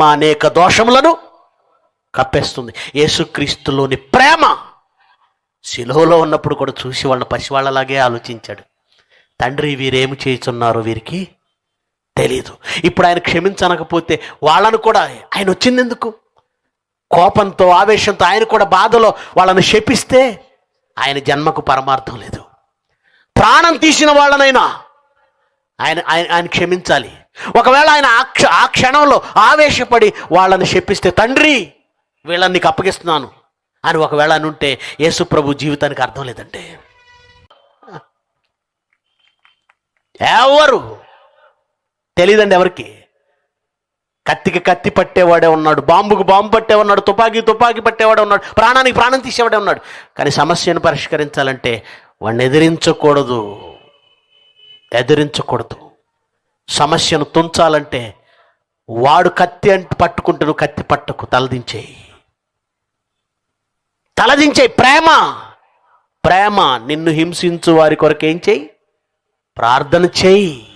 మా అనేక దోషములను కప్పేస్తుంది. యేసుక్రీస్తులోని ప్రేమ శిలువలో ఉన్నప్పుడు కూడా చూసి వాళ్ళ పసివాళ్ళలాగే ఆలోచించాడు. తండ్రి వీరేమి చేయుచున్నారు వీరికి తెలీదు. ఇప్పుడు ఆయన క్షమించనకపోతే వాళ్ళను కూడా ఆయన వచ్చింది ఎందుకు కోపంతో ఆవేశంతో ఆయన కూడా బాధలో వాళ్ళని శపిస్తే ఆయన జన్మకు పరమార్థం లేదు. ప్రాణం తీసిన వాళ్ళనైనా ఆయన ఆయన ఆయన క్షమించాలి. ఒకవేళ ఆయన ఆ క్షణంలో ఆవేశపడి వాళ్ళని శపిస్తే తండ్రి వీళ్ళని నీకు అప్పగిస్తున్నాను. అని ఒకవేళ అని ఉంటే యేసు ప్రభు జీవితానికి అర్థం లేదంటే. ఎవరు? తెలీదండి ఎవరికి? కత్తికి కత్తి పట్టేవాడే ఉన్నాడు బాంబుకు బాంబు పట్టేవాడు తుపాకీ తుపాకీ పట్టేవాడే ఉన్నాడు ప్రాణానికి ప్రాణం తీసేవాడే ఉన్నాడు. కానీ సమస్యను పరిష్కరించాలంటే వాడిని ఎదిరించకూడదు ఎదిరించకూడదు. సమస్యను తుంచాలంటే వాడు కత్తి అంటే పట్టుకుంటే నువ్వు కత్తి పట్టకు తలదించేయి తలదించేయి ప్రేమ. ప్రేమ నిన్ను హింసించు వారి కొరకు ఏం చేయి? ప్రార్థన చేయి.